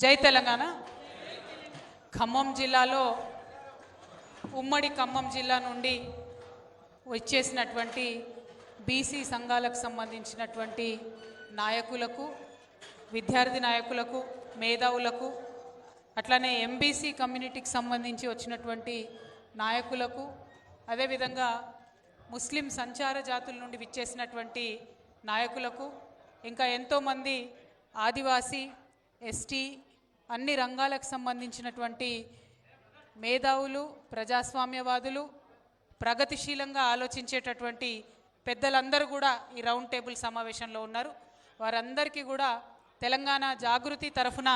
జై తెలంగాణ. ఖమ్మం జిల్లాలో ఉమ్మడి ఖమ్మం జిల్లా నుండి వచ్చేసినటువంటి బీసీ సంఘాలకు సంబంధించినటువంటి నాయకులకు విద్యార్థి నాయకులకు మేధావులకు అట్లానే ఎంబీసీ కమ్యూనిటీకి సంబంధించి వచ్చినటువంటి నాయకులకు అదేవిధంగా ముస్లిం సంచార జాతుల నుండి విచ్చేసినటువంటి నాయకులకు ఇంకా ఎంతోమంది ఆదివాసీ ఎస్టీ అన్ని రంగాలకు సంబంధించినటువంటి మేధావులు ప్రజాస్వామ్యవాదులు ప్రగతిశీలంగా ఆలోచించేటటువంటి పెద్దలందరూ కూడా ఈ రౌండ్ టేబుల్ సమావేశంలో ఉన్నారు. వారందరికీ కూడా తెలంగాణ జాగృతి తరఫున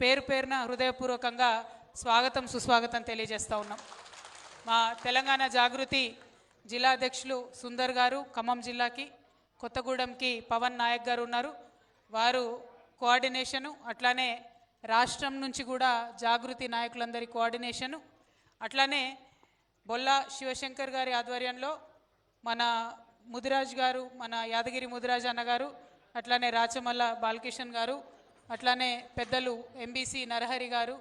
పేరు పేరున హృదయపూర్వకంగా స్వాగతం సుస్వాగతం తెలియజేస్తూ ఉన్నాం. మా తెలంగాణ జాగృతి జిల్లా అధ్యక్షులు సుందర్ గారు ఖమ్మం జిల్లాకి కొత్తగూడెంకి పవన్ నాయక్ గారు ఉన్నారు. వారు కోఆర్డినేషను అట్లానే రాష్ట్రం నుంచి కూడా జాగృతి నాయకులందరి కోఆర్డినేషను. అట్లానే బొల్లా శివశంకర్ గారి ఆధ్వర్యంలో మన ముదిరాజ్ గారు మన యాదగిరి ముదిరాజ్ అన్నగారు అట్లానే రాచమల్ల బాలకిషన్ గారు అట్లానే పెద్దలు ఎంబీసీ నరహరి గారు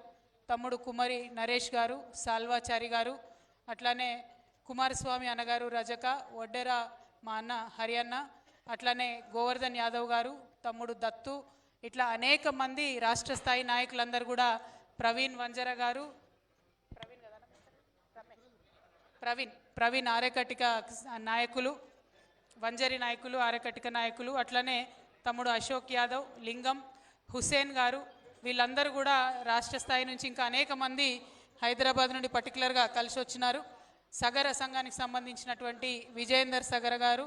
తమ్ముడు కుమరి నరేష్ గారు సాల్వాచారి గారు అట్లానే కుమారస్వామి అన్నగారు రజక వడ్డెర మా అన్న హరియన్న అట్లానే గోవర్ధన్ యాదవ్ గారు తమ్ముడు దత్తు ఇట్లా అనేక మంది రాష్ట్ర స్థాయి నాయకులందరూ కూడా ప్రవీణ్ వంజర గారు ప్రవీణ్ కదా ప్రవీణ్ ప్రవీణ్ ఆరేకటిక నాయకులు వంజరి నాయకులు ఆరకటిక నాయకులు అట్లనే తమ్ముడు అశోక్ యాదవ్ లింగం హుసేన్ గారు వీళ్ళందరూ కూడా రాష్ట్ర స్థాయి నుంచి ఇంకా అనేక మంది హైదరాబాద్ నుండి పర్టికులర్గా కలిసి వచ్చినారు. సగర సంఘానికి సంబంధించినటువంటి విజయేందర్ సగర గారు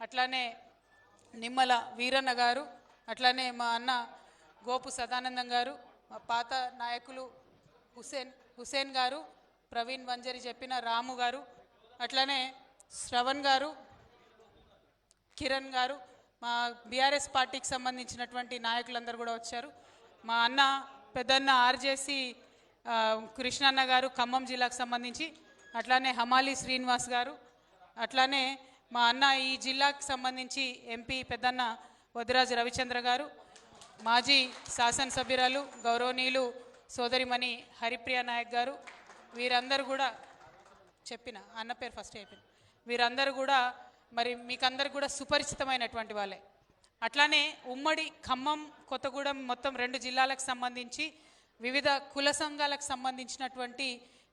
అట్లానే నిమ్మల వీరన్న గారు అట్లానే మా అన్న గోపు సదానందం గారు మా పాత నాయకులు హుసేన్ హుసేన్ గారు ప్రవీణ్ వంజరి చెప్పిన రాము గారు అట్లానే శ్రవణ్ గారు కిరణ్ గారు మా బీఆర్ఎస్ పార్టీకి సంబంధించినటువంటి నాయకులందరూ కూడా వచ్చారు. మా అన్న పెద్దన్న ఆర్జేసి కృష్ణన్న గారు ఖమ్మం జిల్లాకు సంబంధించి అట్లానే హమాలి శ్రీనివాస్ గారు అట్లానే మా అన్న ఈ జిల్లాకు సంబంధించి ఎంపీ పెద్దన్న వదిరాజు రవిచంద్ర గారు మాజీ శాసనసభ్యురాలు గౌరవనీయులు సోదరిమణి హరిప్రియ నాయక్ గారు వీరందరూ కూడా చెప్పిన అన్న పేరు ఫస్ట్ అయిపోయింది. వీరందరూ కూడా మరి మీకందరు కూడా సుపరిచితమైనటువంటి వాళ్ళే. అట్లానే ఉమ్మడి ఖమ్మం కొత్తగూడెం మొత్తం రెండు జిల్లాలకు సంబంధించి వివిధ కుల సంఘాలకు సంబంధించినటువంటి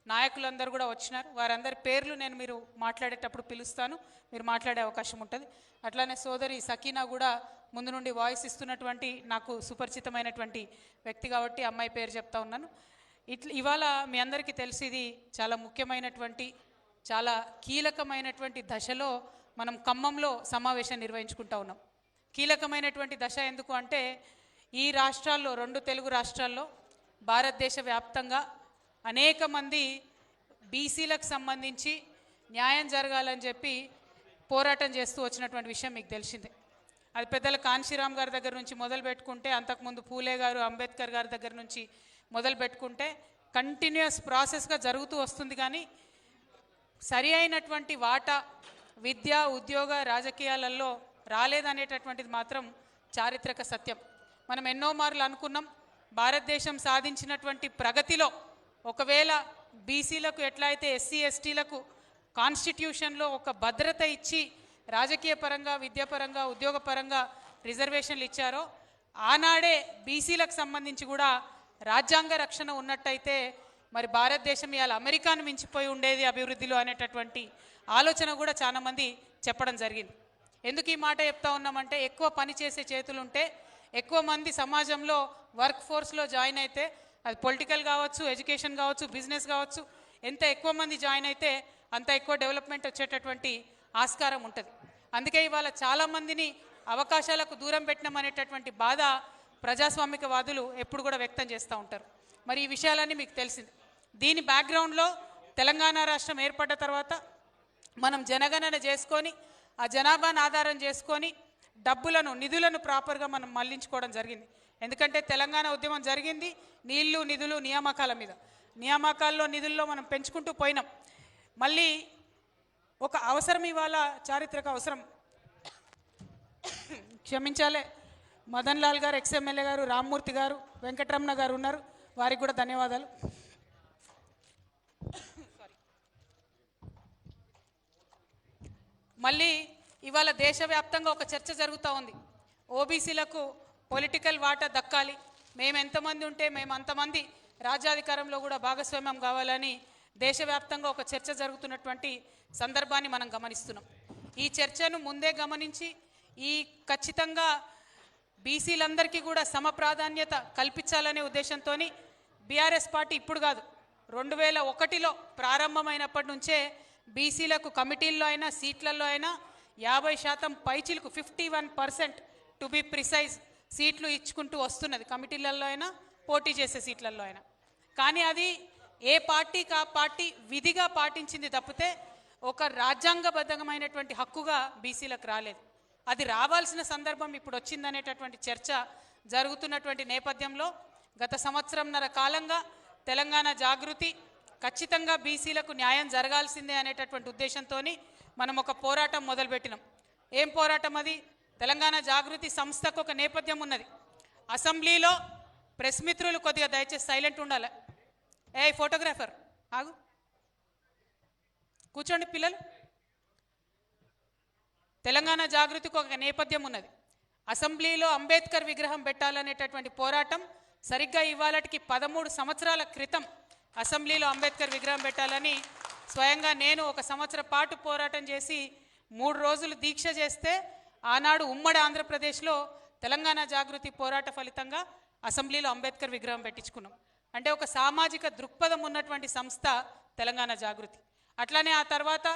నాయకులందరూ కూడా వచ్చినారు. వారందరి పేర్లు నేను మీరు మాట్లాడేటప్పుడు పిలుస్తాను. మీరు మాట్లాడే అవకాశం ఉంటుంది. అట్లానే సోదరి సకీనా కూడా ముందు నుండి వాయిస్ ఇస్తున్నటువంటి నాకు సుపరిచితమైనటువంటి వ్యక్తి కాబట్టి అమ్మాయి పేరు చెప్తా ఉన్నాను. ఇట్లా ఇవాళ మీ అందరికీ తెలిసి ఇది చాలా ముఖ్యమైనటువంటి చాలా కీలకమైనటువంటి దశలో మనం ఖమ్మంలో సమావేశం నిర్వహించుకుంటా ఉన్నాం. కీలకమైనటువంటి దశ ఎందుకు అంటే ఈ రాష్ట్రాల్లో రెండు తెలుగు రాష్ట్రాల్లో భారతదేశ వ్యాప్తంగా అనేక మంది బీసీలకు సంబంధించి న్యాయం జరగాలని చెప్పి పోరాటం చేస్తూ వచ్చినటువంటి విషయం మీకు తెలిసిందే. అది పెద్దల కాంశీరామ్ గారి దగ్గర నుంచి మొదలు పెట్టుకుంటే అంతకుముందు పూలే గారు అంబేద్కర్ గారి దగ్గర నుంచి మొదలు పెట్టుకుంటే కంటిన్యూస్ ప్రాసెస్గా జరుగుతూ వస్తుంది కానీ సరి అయినటువంటి వాటా విద్య ఉద్యోగ రాజకీయాలలో రాలేదనేటటువంటిది మాత్రం చారిత్రక సత్యం. మనం ఎన్నో మార్లు అనుకున్నాం భారతదేశం సాధించినటువంటి ప్రగతిలో ఒకవేళ బీసీలకు ఎట్లా అయితే ఎస్సీ ఎస్టీలకు కాన్స్టిట్యూషన్లో ఒక భద్రత ఇచ్చి రాజకీయ పరంగా విద్యాపరంగా ఉద్యోగపరంగా రిజర్వేషన్లు ఇచ్చారో ఆనాడే బీసీలకు సంబంధించి కూడా రాజ్యాంగ రక్షణ ఉన్నట్టయితే మరి భారతదేశం ఇవాళ అమెరికాను మించిపోయి ఉండేది అభివృద్ధిలో అనేటటువంటి ఆలోచన కూడా చాలామంది చెప్పడం జరిగింది. ఎందుకు ఈ మాట చెప్తా ఉన్నామంటే ఎక్కువ పని చేసే చేతులుంటే ఎక్కువ మంది సమాజంలో వర్క్ ఫోర్స్లో జాయిన్ అయితే అది పొలిటికల్ కావచ్చు ఎడ్యుకేషన్ కావచ్చు బిజినెస్ కావచ్చు ఎంత ఎక్కువ మంది జాయిన్ అయితే అంత ఎక్కువ డెవలప్మెంట్ వచ్చేటటువంటి ఆస్కారం ఉంటుంది. అందుకే ఇవాళ చాలామందిని అవకాశాలకు దూరం పెట్టినాం అనేటటువంటి బాధ ప్రజాస్వామికవాదులు ఎప్పుడు కూడా వ్యక్తం చేస్తూ ఉంటారు. మరి ఈ విషయాలన్నీ మీకు తెలిసింది. దీని బ్యాక్గ్రౌండ్లో తెలంగాణ రాష్ట్రం ఏర్పడ్డ తర్వాత మనం జనగణన చేసుకొని ఆ జనాభాను ఆధారం చేసుకొని డబ్బులను నిధులను ప్రాపర్గా మనం మళ్ళించుకోవడం జరిగింది. ఎందుకంటే తెలంగాణ ఉద్యమం జరిగింది నీళ్ళు నిధులు నియామకాల మీద. నియామకాల్లో నిధుల్లో మనం పెంచుకుంటూ పోయినాం. మళ్ళీ ఒక అవసరం ఇవాళ చారిత్రక అవసరం. క్షమించాలి. మదన్ లాల్ గారు ఎక్స్ఎమ్మెల్యే గారు రామ్మూర్తి గారు వెంకటరమణ గారు ఉన్నారు. వారికి కూడా ధన్యవాదాలు. మళ్ళీ ఇవాళ దేశవ్యాప్తంగా ఒక చర్చ జరుగుతూ ఉంది. ఓబీసీలకు పొలిటికల్ వాటా దక్కాలి. మేము ఎంతమంది ఉంటే మేము అంతమంది రాజ్యాధికారంలో కూడా భాగస్వామ్యం కావాలని దేశవ్యాప్తంగా ఒక చర్చ జరుగుతున్నటువంటి సందర్భాన్ని మనం గమనిస్తున్నాం. ఈ చర్చను ముందే గమనించి ఈ ఖచ్చితంగా బీసీలందరికీ కూడా సమ ప్రాధాన్యత కల్పించాలనే ఉద్దేశంతో బీఆర్ఎస్ పార్టీ ఇప్పుడు కాదు రెండు వేల ఒకటిలో ప్రారంభమైనప్పటి నుంచే బీసీలకు కమిటీల్లో అయినా సీట్లలో అయినా యాభై శాతం పైచిలకు fifty one percent to be precise సీట్లు ఇచ్చుకుంటూ వస్తున్నది. కమిటీలలో అయినా పోటీ చేసే సీట్లలో అయినా. కానీ అది ఏ పార్టీ కా పార్టీ విధిగా పాటించింది తప్పితే ఒక రాజ్యాంగబద్ధమైనటువంటి హక్కుగా బీసీలకు రాలేదు. అది రావాల్సిన సందర్భం ఇప్పుడు వచ్చిందనేటటువంటి చర్చ జరుగుతున్నటువంటి నేపథ్యంలో గత సంవత్సరంన్నర కాలంగా తెలంగాణ జాగృతి ఖచ్చితంగా బీసీలకు న్యాయం జరగాల్సిందే అనేటటువంటి ఉద్దేశంతో మనం ఒక పోరాటం మొదలుపెట్టినాం. ఏం పోరాటం అది? తెలంగాణ జాగృతి సంస్థకు ఒక నేపథ్యం ఉన్నది. అసెంబ్లీలో ప్రెస్ మిత్రులు కొద్దిగా దయచేసి సైలెంట్ ఉండాలి. ఏ ఫోటోగ్రాఫర్ ఆగు. కూర్చోండి పిల్లలు. తెలంగాణ జాగృతికి ఒక నేపథ్యం ఉన్నది. అసెంబ్లీలో అంబేద్కర్ విగ్రహం పెట్టాలనేటటువంటి పోరాటం సరిగ్గా ఇవాళటికి పదమూడు సంవత్సరాల క్రితం అసెంబ్లీలో అంబేద్కర్ విగ్రహం పెట్టాలని స్వయంగా నేను ఒక సంవత్సర పాటు పోరాటం చేసి మూడు రోజులు దీక్ష చేస్తే ఆనాడు ఉమ్మడి ఆంధ్రప్రదేశ్లో తెలంగాణ జాగృతి పోరాట ఫలితంగా అసెంబ్లీలో అంబేద్కర్ విగ్రహం పెట్టించుకున్నాం. అంటే ఒక సామాజిక దృక్పథం ఉన్నటువంటి సంస్థ తెలంగాణ జాగృతి. అట్లానే ఆ తర్వాత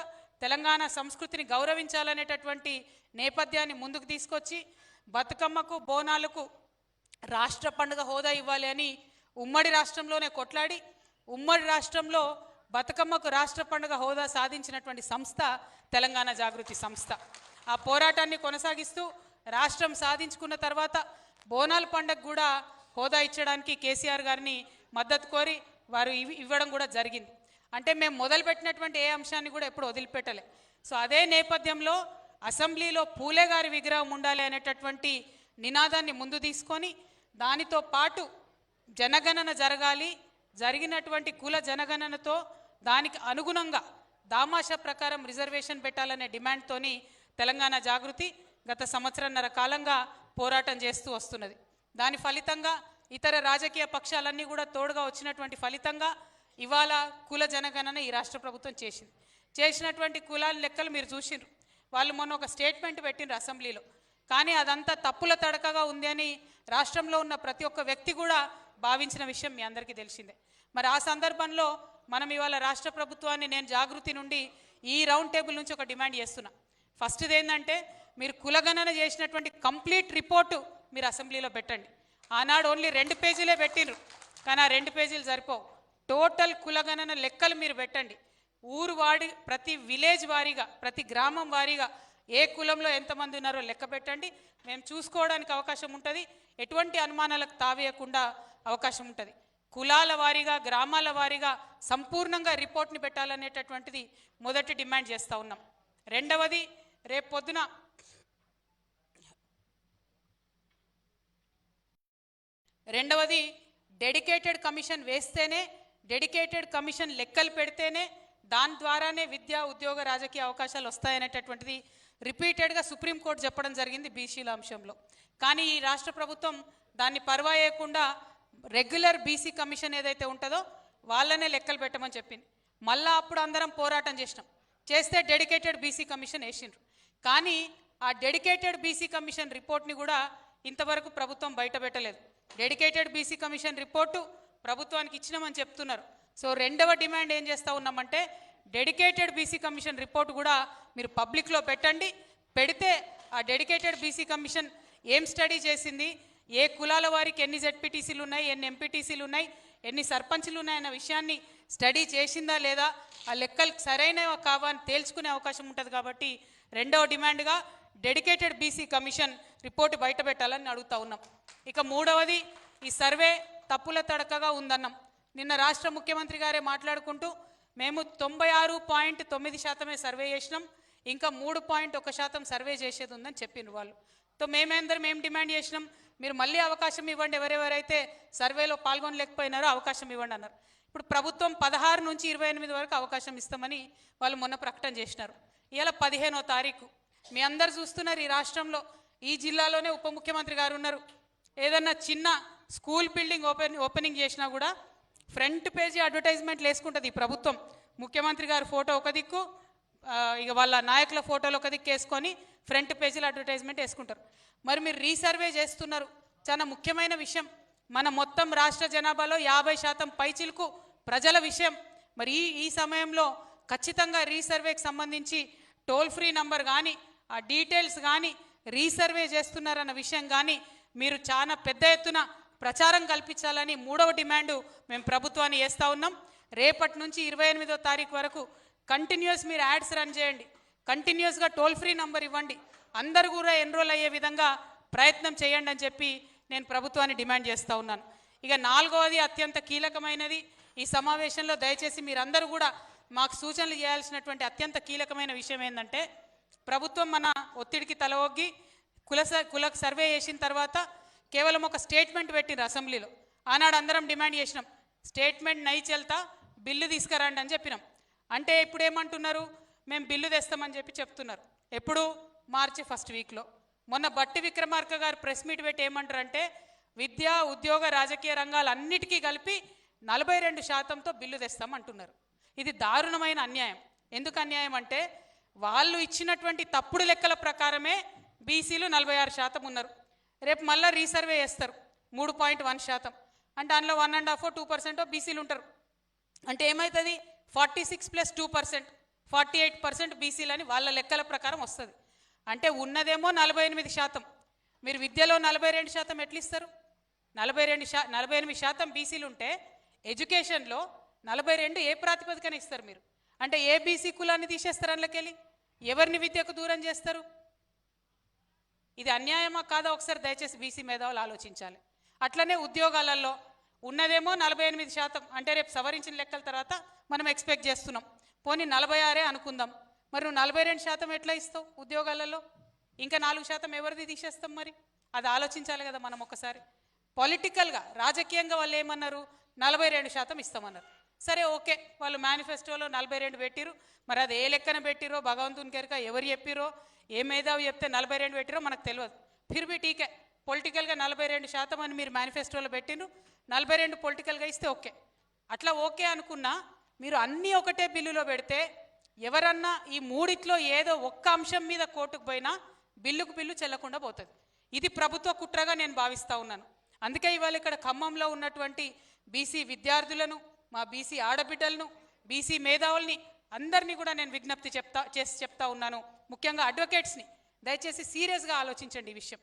తెలంగాణ సంస్కృతిని గౌరవించాలనేటటువంటి నేపథ్యాన్ని ముందుకు తీసుకొచ్చి బతుకమ్మకు బోనాలకు రాష్ట్ర పండుగ హోదా ఇవ్వాలి అని ఉమ్మడి రాష్ట్రంలోనే కొట్లాడి ఉమ్మడి రాష్ట్రంలో బతుకమ్మకు రాష్ట్ర పండుగ హోదా సాధించినటువంటి సంస్థ తెలంగాణ జాగృతి సంస్థ. ఆ పోరాటాన్ని కొనసాగిస్తూ రాష్ట్రం సాధించుకున్న తర్వాత బోనాల పండగ కూడా హోదా ఇచ్చడానికి కేసీఆర్ గారిని మద్దతు కోరి వారు ఇవ్వడం కూడా జరిగింది. అంటే మేము మొదలుపెట్టినటువంటి ఏ అంశాన్ని కూడా ఎప్పుడు వదిలిపెట్టలే. సో అదే నేపథ్యంలో అసెంబ్లీలో పూలే గారి విగ్రహం ఉండాలి అనేటటువంటి నినాదాన్ని ముందు తీసుకొని దానితో పాటు జనగణన జరగాలి జరిగినటువంటి కుల జనగణనతో దానికి అనుగుణంగా దామాషా ప్రకారం రిజర్వేషన్ పెట్టాలనే డిమాండ్తోని తెలంగాణ జాగృతి గత సంవత్సరంన్నర కాలంగా పోరాటం చేస్తూ వస్తున్నది. దాని ఫలితంగా ఇతర రాజకీయ పక్షాలన్నీ కూడా తోడుగా వచ్చినటువంటి ఫలితంగా ఇవాళ కుల జనగణన ఈ రాష్ట్ర ప్రభుత్వం చేసింది. చేసినటువంటి కులాల లెక్కలు మీరు చూసిండ్రు. వాళ్ళు మొన్న ఒక స్టేట్మెంట్ పెట్టిండ్రు అసెంబ్లీలో. కానీ అదంతా తప్పుల తడకగా ఉంది అని రాష్ట్రంలో ఉన్న ప్రతి ఒక్క వ్యక్తి కూడా భావించిన విషయం మీ అందరికీ తెలిసిందే. మరి ఆ సందర్భంలో మనం ఇవాళ రాష్ట్ర ప్రభుత్వాన్ని నేను జాగృతి నుండి ఈ రౌండ్ టేబుల్ నుంచి ఒక డిమాండ్ చేస్తున్నా. ఫస్ట్ది ఏంటంటే మీరు కులగణన చేసినటువంటి కంప్లీట్ రిపోర్టు మీరు అసెంబ్లీలో పెట్టండి. ఆనాడు ఓన్లీ రెండు పేజీలే పెట్టిండ్రు. కానీ ఆ రెండు పేజీలు సరిపోవు. టోటల్ కులగణన లెక్కలు మీరు పెట్టండి. ఊరు వాడి ప్రతి విలేజ్ వారీగా ప్రతి గ్రామం వారీగా ఏ కులంలో ఎంతమంది ఉన్నారో లెక్క పెట్టండి. మేము చూసుకోవడానికి అవకాశం ఉంటుంది. ఎటువంటి అనుమానాలకు తావేయకుండా అవకాశం ఉంటుంది. కులాల వారీగా గ్రామాల వారీగా సంపూర్ణంగా రిపోర్ట్ని పెట్టాలనేటటువంటిది మొదటి డిమాండ్ చేస్తూ ఉన్నాం. రెండవది రేపు పొద్దున రెండవది డెడికేటెడ్ కమిషన్ వేస్తేనే డెడికేటెడ్ కమిషన్ లెక్కలు పెడితేనే దాని ద్వారానే విద్యా ఉద్యోగ రాజకీయ అవకాశాలు వస్తాయనేటటువంటిది రిపీటెడ్గా సుప్రీంకోర్టు చెప్పడం జరిగింది బీసీల అంశంలో. కానీ ఈ రాష్ట్ర ప్రభుత్వం దాన్ని పర్వాయకుండా రెగ్యులర్ బీసీ కమిషన్ ఏదైతే ఉంటుందో వాళ్ళనే లెక్కలు పెట్టమని చెప్పింది. మళ్ళా అప్పుడు అందరం పోరాటం చేసినాం. చేస్తే డెడికేటెడ్ బీసీ కమిషన్ వేసిండ్రు. కానీ ఆ డెడికేటెడ్ బీసీ కమిషన్ రిపోర్ట్ని కూడా ఇంతవరకు ప్రభుత్వం బయటపెట్టలేదు. డెడికేటెడ్ బీసీ కమిషన్ రిపోర్టు ప్రభుత్వానికి ఇచ్చినామని చెప్తున్నారు. సో రెండవ డిమాండ్ ఏం చేస్తూ ఉన్నామంటే డెడికేటెడ్ బీసీ కమిషన్ రిపోర్ట్ కూడా మీరు పబ్లిక్లో పెట్టండి. పెడితే ఆ డెడికేటెడ్ బీసీ కమిషన్ ఏం స్టడీ చేసింది? ఏ కులాల వారికి ఎన్ని జెడ్పీటీసీలు ఉన్నాయి ఎన్ని ఎంపీటీసీలు ఉన్నాయి ఎన్ని సర్పంచ్లు ఉన్నాయన్న విషయాన్ని స్టడీ చేసిందా లేదా? ఆ లెక్కలు సరైనవి కావా అని తేల్చుకునే అవకాశం ఉంటుంది కాబట్టి రెండవ డిమాండ్గా డెడికేటెడ్ బీసీ కమిషన్ రిపోర్టు బయట పెట్టాలని అడుగుతా ఉన్నాం. ఇక మూడవది ఈ సర్వే తప్పుల తడకగా ఉందన్నాం. నిన్న రాష్ట్ర ముఖ్యమంత్రి గారే మాట్లాడుకుంటూ మేము తొంభై ఆరు పాయింట్ తొమ్మిది శాతమే సర్వే చేసినాం ఇంకా మూడు పాయింట్ ఒక శాతం సర్వే చేసేది ఉందని చెప్పిన వాళ్ళు. తో మేమేందరం ఏం డిమాండ్ చేసినాం? మీరు మళ్ళీ అవకాశం ఇవ్వండి ఎవరెవరైతే సర్వేలో పాల్గొనలేకపోయినారో అవకాశం ఇవ్వండి అన్నారు. ఇప్పుడు ప్రభుత్వం పదహారు నుంచి ఇరవై ఎనిమిది వరకు అవకాశం ఇస్తామని వాళ్ళు మొన్న ప్రకటన చేసినారు. ఇవాళ పదిహేనో తారీఖు. మీ అందరు చూస్తున్నారు ఈ రాష్ట్రంలో. ఈ జిల్లాలోనే ఉప ముఖ్యమంత్రి గారు ఉన్నారు. ఏదన్నా చిన్న స్కూల్ బిల్డింగ్ ఓపెన్ ఓపెనింగ్ చేసినా కూడా ఫ్రంట్ పేజీ అడ్వర్టైజ్మెంట్లు వేసుకుంటుంది ఈ ప్రభుత్వం. ముఖ్యమంత్రి గారి ఫోటో ఒక దిక్కు ఇక వాళ్ళ నాయకుల ఫోటోలు ఒక దిక్కు వేసుకొని ఫ్రంట్ పేజీలో అడ్వర్టైజ్మెంట్ వేసుకుంటారు. మరి మీరు రీసర్వే చేస్తున్నారు. చాలా ముఖ్యమైన విషయం. మన మొత్తం రాష్ట్ర జనాభాలో యాభై శాతం పైచిలకు ప్రజల విషయం. మరి ఈ ఈ సమయంలో ఖచ్చితంగా రీసర్వేకి సంబంధించి టోల్ ఫ్రీ నంబర్ కానీ ఆ డీటెయిల్స్ కానీ రీసర్వే చేస్తున్నారన్న విషయం కానీ మీరు చాలా పెద్ద ఎత్తున ప్రచారం కల్పించాలని మూడవ డిమాండు మేము ప్రభుత్వాన్ని చేస్తూ ఉన్నాం. రేపటి నుంచి ఇరవై ఎనిమిదో తారీఖు వరకు కంటిన్యూస్ మీరు యాడ్స్ రన్ చేయండి. కంటిన్యూస్గా టోల్ ఫ్రీ నంబర్ ఇవ్వండి. అందరు కూడా ఎన్రోల్ అయ్యే విధంగా ప్రయత్నం చేయండి అని చెప్పి నేను ప్రభుత్వాన్ని డిమాండ్ చేస్తూ ఉన్నాను. ఇక నాలుగవది అత్యంత కీలకమైనది ఈ సమావేశంలో దయచేసి మీరందరూ కూడా మాకు సూచనలు చేయాల్సినటువంటి అత్యంత కీలకమైన విషయం ఏంటంటే ప్రభుత్వం మన ఒత్తిడికి తలవొగ్గి కుల స- కుల సర్వే చేసిన తర్వాత కేవలం ఒక స్టేట్మెంట్ పెట్టిండ్రు అసెంబ్లీలో. ఆనాడు అందరం డిమాండ్ చేసినాం స్టేట్మెంట్ నై చెల్తా బిల్లు తీసుకురండి అని చెప్పినాం. అంటే ఇప్పుడు ఏమంటున్నారు మేము బిల్లు తెస్తామని చెప్పి చెప్తున్నారు. ఎప్పుడు? మార్చి ఫస్ట్ వీక్లో. మొన్న బట్టి విక్రమార్క గారు ప్రెస్ మీట్ పెట్టి ఏమంటారంటే విద్య ఉద్యోగ రాజకీయ రంగాలన్నిటికీ కలిపి నలభై రెండు శాతంతో బిల్లు తెస్తాం అంటున్నారు ఇది దారుణమైన అన్యాయం. ఎందుకు అన్యాయం అంటే వాళ్ళు ఇచ్చినటువంటి తప్పుడు లెక్కల ప్రకారమే బీసీలు నలభై ఆరు శాతం ఉన్నారు. రేపు మళ్ళీ రీసర్వే చేస్తారు మూడు పాయింట్ వన్ శాతం. అంటే అందులో one and half two percent బీసీలు ఉంటారు. అంటే ఏమవుతుంది forty six plus two percent forty eight percent బీసీలు అని వాళ్ళ లెక్కల ప్రకారం వస్తుంది. అంటే ఉన్నదేమో నలభై ఎనిమిది శాతం. మీరు విద్యలో నలభై రెండు శాతం ఎట్లిస్తారు? నలభై రెండు శా నలభై ఎనిమిది శాతం బీసీలు ఉంటే ఎడ్యుకేషన్లో నలభై రెండు ఏ ప్రాతిపదికన ఇస్తారు మీరు? అంటే ఏ బీసీ కులాన్ని తీసేస్తారు అందులోకెళ్ళి? ఎవరిని విద్యకు దూరం చేస్తారు? ఇది అన్యాయమా కాదా? ఒకసారి దయచేసి బీసీ మేధావులు ఆలోచించాలి. అట్లనే ఉద్యోగాలలో ఉన్నదేమో నలభై ఎనిమిది శాతం అంటే రేపు సవరించిన లెక్కల తర్వాత మనం ఎక్స్పెక్ట్ చేస్తున్నాం. పోనీ నలభై ఆరే అనుకుందాం. మరి నువ్వు నలభై రెండు శాతం ఎట్లా ఇస్తావు ఉద్యోగాలలో? ఇంకా నాలుగు శాతం ఎవరిది తీసేస్తాం మరి? అది ఆలోచించాలి కదా మనం ఒకసారి. పొలిటికల్గా రాజకీయంగా వాళ్ళు ఏమన్నారు? నలభై రెండు శాతం ఇస్తామన్నారు. సరే ఓకే. వాళ్ళు మేనిఫెస్టోలో నలభై రెండు పెట్టిరు మరి అది ఏ లెక్కన పెట్టిరో భగవంతుని కెరక ఎవరు చెప్పిరో ఏ మేధావి చెప్తే నలభై రెండు పెట్టిరో మనకు తెలియదు ఫిర్బి టీకే. పొలిటికల్గా నలభై రెండు శాతం అని మీరు మేనిఫెస్టోలో పెట్టిను నలభై రెండు పొలిటికల్గా ఇస్తే ఓకే. అట్లా ఓకే అనుకున్నా మీరు అన్నీ ఒకటే బిల్లులో పెడితే ఎవరన్నా ఈ మూడిట్లో ఏదో ఒక్క అంశం మీద కోర్టుకు పోయినా బిల్లుకు బిల్లు చెల్లకుండా పోతుంది. ఇది ప్రభుత్వ కుట్రగా నేను భావిస్తూ ఉన్నాను. అందుకే ఇవాళ ఇక్కడ ఖమ్మంలో ఉన్నటువంటి బీసీ విద్యార్థులను మా బీసీ ఆడబిడ్డలను బీసీ మేధావుల్ని అందరినీ కూడా నేను విజ్ఞప్తి చెప్తా చేసి చెప్తా ఉన్నాను. ముఖ్యంగా అడ్వకేట్స్ని. దయచేసి సీరియస్గా ఆలోచించండి ఈ విషయం.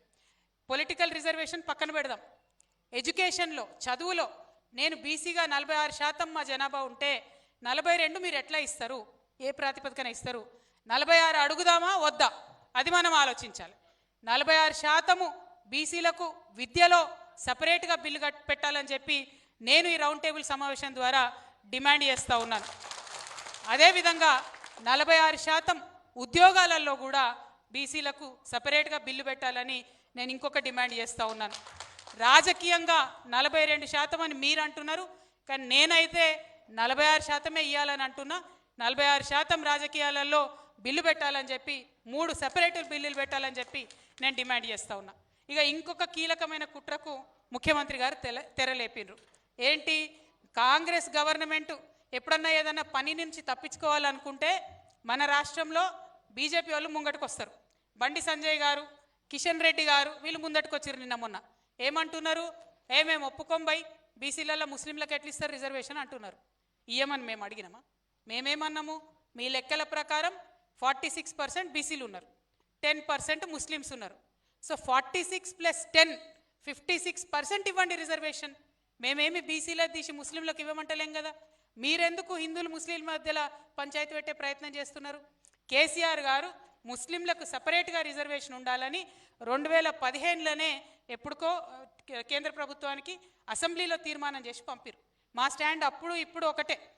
పొలిటికల్ రిజర్వేషన్ పక్కన పెడదాం. ఎడ్యుకేషన్లో చదువులో నేను బీసీగా నలభై ఆరు శాతం మా జనాభా ఉంటే నలభై రెండు మీరు ఎట్లా ఇస్తారు? ఏ ప్రాతిపదికన ఇస్తారు? నలభై ఆరు అడుగుదామా వద్దా? అది మనం ఆలోచించాలి. నలభై ఆరు శాతము బీసీలకు విద్యలో సపరేట్గా బిల్లు కట్ పెట్టాలని చెప్పి నేను ఈ రౌండ్ టేబుల్ సమావేశం ద్వారా డిమాండ్ చేస్తూ ఉన్నాను. అదేవిధంగా నలభై ఆరు శాతం ఉద్యోగాలలో కూడా బీసీలకు సపరేట్గా బిల్లు పెట్టాలని నేను ఇంకొక డిమాండ్ చేస్తూ ఉన్నాను. రాజకీయంగా నలభై రెండు శాతం అని మీరు అంటున్నారు కానీ నేనైతే నలభై ఆరు శాతమే ఇవ్వాలని అంటున్నా. నలభై ఆరు శాతం రాజకీయాలలో బిల్లు పెట్టాలని చెప్పి మూడు సెపరేట్ బిల్లులు పెట్టాలని చెప్పి నేను డిమాండ్ చేస్తూ ఉన్నా. ఇక ఇంకొక కీలకమైన కుట్రకు ముఖ్యమంత్రి గారు తెల తెరలేపిండ్రు ఏంటి? కాంగ్రెస్ గవర్నమెంట్ ఎప్పుడన్నా ఏదన్నా పని నుంచి తప్పించుకోవాలనుకుంటే మన రాష్ట్రంలో బీజేపీ వాళ్ళు ముంగటికి వస్తారు బండి సంజయ్ గారు కిషన్ రెడ్డి గారు వీళ్ళు ముందటికి వచ్చారు నిన్న మొన్న. ఏమంటున్నారు? ఏ మేము ఒప్పుకోంబై బీసీలలో ముస్లింలకు ఎట్లిస్తారు రిజర్వేషన్ అంటున్నారు. ఇయ్యమని మేము అడిగినామా? మేమేమన్నాము? మీ లెక్కల ప్రకారం ఫార్టీ సిక్స్ పర్సెంట్ బీసీలు ఉన్నారు టెన్ పర్సెంట్ ముస్లిమ్స్ ఉన్నారు. So forty six plus ten fifty six percent ఇవ్వండి రిజర్వేషన్. మేమేమి బీసీలో తీసి ముస్లింలకు ఇవ్వమంటలేం కదా? మీరెందుకు హిందువులు ముస్లింల మధ్యలో పంచాయతీ పెట్టే ప్రయత్నం చేస్తున్నారు? కేసీఆర్ గారు ముస్లింలకు సపరేట్గా రిజర్వేషన్ ఉండాలని రెండు వేల పదిహేనులోనే ఎప్పుడుకో కే- కేంద్ర ప్రభుత్వానికి అసెంబ్లీలో తీర్మానం చేసి పంపిరు. మా స్టాండ్ అప్పుడు ఇప్పుడు ఒకటే.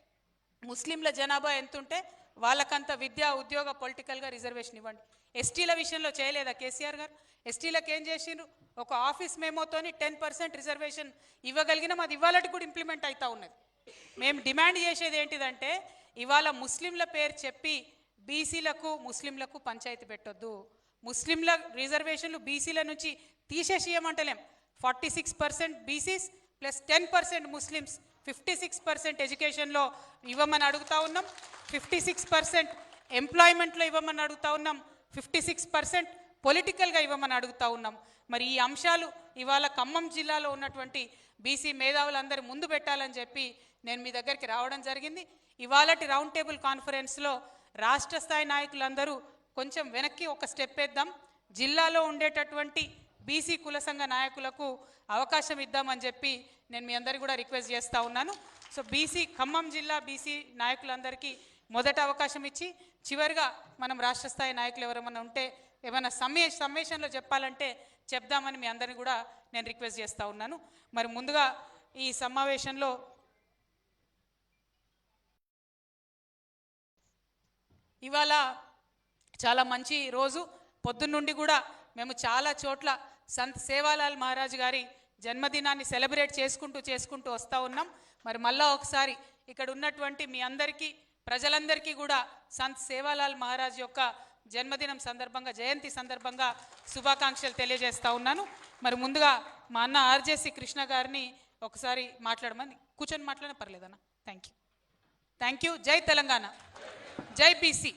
ముస్లింల జనాభా ఎంతుంటే వాళ్ళకంత విద్య ఉద్యోగ పొలిటికల్గా రిజర్వేషన్ ఇవ్వండి. ఎస్టీల విషయంలో చేయలేదా కేసీఆర్ గారు? ఎస్టీలకు ఏం చేసిండ్రు? ఒక ఆఫీస్ మేమోతోని టెన్ పర్సెంట్ రిజర్వేషన్ ఇవ్వగలిగినాం అది ఇవాళకి కూడా ఇంప్లిమెంట్ అవుతా ఉన్నది. మేము డిమాండ్ చేసేది ఏంటిదంటే ఇవాళ ముస్లింల పేరు చెప్పి బీసీలకు ముస్లింలకు పంచాయతీ పెట్టొద్దు. ముస్లింల రిజర్వేషన్లు బీసీల నుంచి తీసేసేయమంటలేం forty six percent BCs plus ten percent Muslims fifty six percent ఎడ్యుకేషన్లో ఇవ్వమని అడుగుతా ఉన్నాం. ఫిఫ్టీ సిక్స్ పర్సెంట్ ఎంప్లాయ్మెంట్లో ఇవ్వమని అడుగుతా ఉన్నాం. ఫిఫ్టీ సిక్స్ పర్సెంట్ పొలిటికల్గా ఇవ్వమని అడుగుతా ఉన్నాం. మరి ఈ అంశాలు ఇవాళ ఖమ్మం జిల్లాలో ఉన్నటువంటి బీసీ మేధావులందరి ముందు పెట్టాలని చెప్పి నేను మీ దగ్గరికి రావడం జరిగింది. ఇవాళటి రౌండ్ టేబుల్ కాన్ఫరెన్స్లో రాష్ట్ర స్థాయి నాయకులందరూ కొంచెం వెనక్కి ఒక స్టెప్ వేద్దాం. జిల్లాలో ఉండేటటువంటి బీసీ కుల సంఘ నాయకులకు అవకాశం ఇద్దామని చెప్పి నేను మీ అందరికీ కూడా రిక్వెస్ట్ చేస్తూ ఉన్నాను. సో బీసీ ఖమ్మం జిల్లా బీసీ నాయకులందరికీ మొదట అవకాశం ఇచ్చి చివరిగా మనం రాష్ట్ర స్థాయి నాయకులు ఎవరైనా ఉంటే ఏమైనా సమ్మే సమ్మేషన్లో చెప్పాలంటే చెప్దామని మీ అందరిని కూడా నేను రిక్వెస్ట్ చేస్తూ ఉన్నాను. మరి ముందుగా ఈ సమావేశంలో ఇవాళ చాలా మంచి రోజు. పొద్దున్నుండి కూడా మేము చాలా చోట్ల సంత్ సేవాలాల్ మహారాజ్ గారి జన్మదినాన్ని సెలబ్రేట్ చేసుకుంటూ చేసుకుంటూ వస్తూ ఉన్నాం. మరి మళ్ళా ఒకసారి ఇక్కడ ఉన్నటువంటి మీ అందరికీ ప్రజలందరికీ కూడా సంత్ సేవాలాల్ మహారాజ్ యొక్క జన్మదినం సందర్భంగా జయంతి సందర్భంగా శుభాకాంక్షలు తెలియజేస్తూ ఉన్నాను. మరి ముందుగా మా అన్న ఆర్జేసి కృష్ణ గారిని ఒకసారి మాట్లాడమని కూర్చొని మాట్లాడినా పర్లేదన్న. థ్యాంక్ యూ థ్యాంక్ యూ జై తెలంగాణ. జై బీసీ.